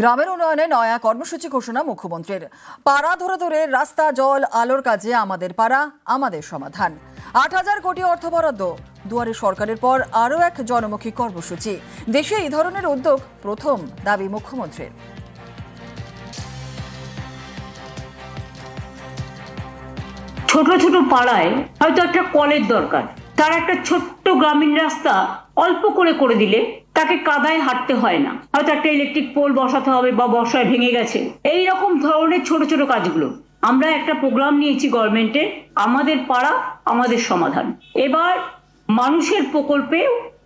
গ্রামের উন্নয়নে নয়া কর্মসূচি ঘোষণা মুখ্যমন্ত্রীর। পাড়া ধরে ধরে রাস্তা, জল, আলোর কাজে আমাদের পাড়া, আমাদের সমাধান। আট হাজার কোটি অর্থ বরাদ্দ। দুয়ারে সরকারের পর আরও এক জনমুখী কর্মসূচি। দেশে এই ধরনের উদ্যোগ প্রথম দাবি মুখ্যমন্ত্রীর। ছোট ছোট পাড়ায় হয়তো একটা কলের দরকার। তার একটা ছোট্ট গ্রামীণ রাস্তা অল্প করে করে দিলে তাকে কাদায় হাঁটতে হয় না। হয়তো একটা ইলেকট্রিক পোল বসাতে হবে বা বর্ষায় ভেঙে গেছে। এই রকম ধরনের ছোট ছোট কাজগুলো আমরা একটা প্রোগ্রাম নিয়েছি গভর্নমেন্টে আমাদের পাড়া, আমাদের সমাধান। এবার মানুষের প্রকল্পে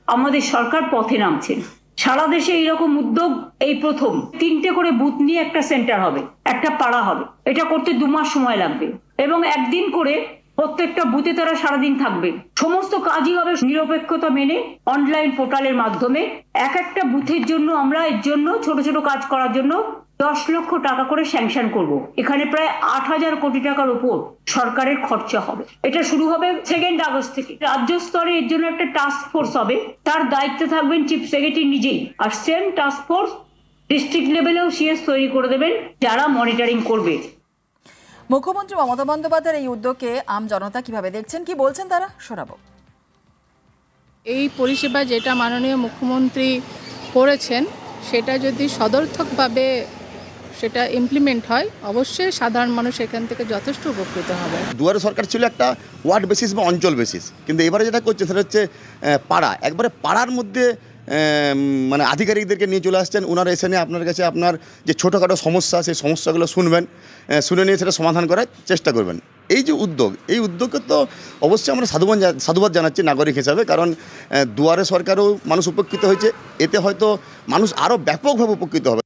আমাদের সরকার পথে নামছেন সারা দেশে এইরকম উদ্যোগ এই প্রথম। তিনটে করে বুথ নিয়ে একটা সেন্টার হবে, একটা পাড়া হবে। এটা করতে দু মাস সময় লাগবে। এবং একদিন করে প্রত্যেকটা বুথে তারা সারাদিন থাকবে। সমস্ত কাজই হবে নিরপেক্ষতা মেনে অনলাইন পোর্টালের মাধ্যমে। এক একটা বুথের জন্য আমরা এর জন্য ছোট ছোট কাজ করার জন্য দশ লক্ষ টাকা করে স্যাংশন করব। এখানে প্রায় আট হাজার কোটি টাকার উপর সরকারের খরচা হবে। এটা শুরু হবে সেকেন্ড আগস্ট থেকে। রাজ্য স্তরে এর জন্য একটা টাস্ক ফোর্স হবে। তার দায়িত্বে থাকবেন চিফ সেক্রেটারি নিজেই। আর সেম টাস্ক ফোর্স ডিস্ট্রিক্ট লেভেলেও সিএস তৈরি করে দেবেন, যারা মনিটরিং করবে। মুখ্যমন্ত্রী মমতা বন্দ্যোপাধ্যায়ের এই উদ্যোগকে আম জনতা কীভাবে দেখছেন কি বলছেন তারা শোনাবো। এই পরিষেবা যেটা মাননীয় মুখ্যমন্ত্রী করেছেন সেটা যদি সদর্থকভাবে সেটা ইমপ্লিমেন্ট হয় অবশ্যই সাধারণ মানুষ এখান থেকে যথেষ্ট উপকৃত হবে। দুয়ারে সরকার ছিল একটা ওয়ার্ড বেসিস বা অঞ্চল বেসিস কিন্তু এবারে যেটা করছে সেটা হচ্ছে পাড়া। একবারে পাড়ার মধ্যে মানে আধিকারিকদেরকে নিয়ে চলে আসছেন। ওনারা এসে নিয়ে আপনার কাছে আপনার যে ছোটোখাটো সমস্যা, সেই সমস্যাগুলো শুনবেন শুনে নিয়ে সেটা সমাধান করার চেষ্টা করবেন। এই যে উদ্যোগ, এই উদ্যোগকে তো অবশ্যই আমরা সাধুবান সাধুবাদ জানাচ্ছি নাগরিক হিসাবে, কারণ দুয়ারে সরকারও মানুষ উপকৃত হয়েছে। এতে হয়তো মানুষ আরও ব্যাপকভাবে উপকৃত হবে।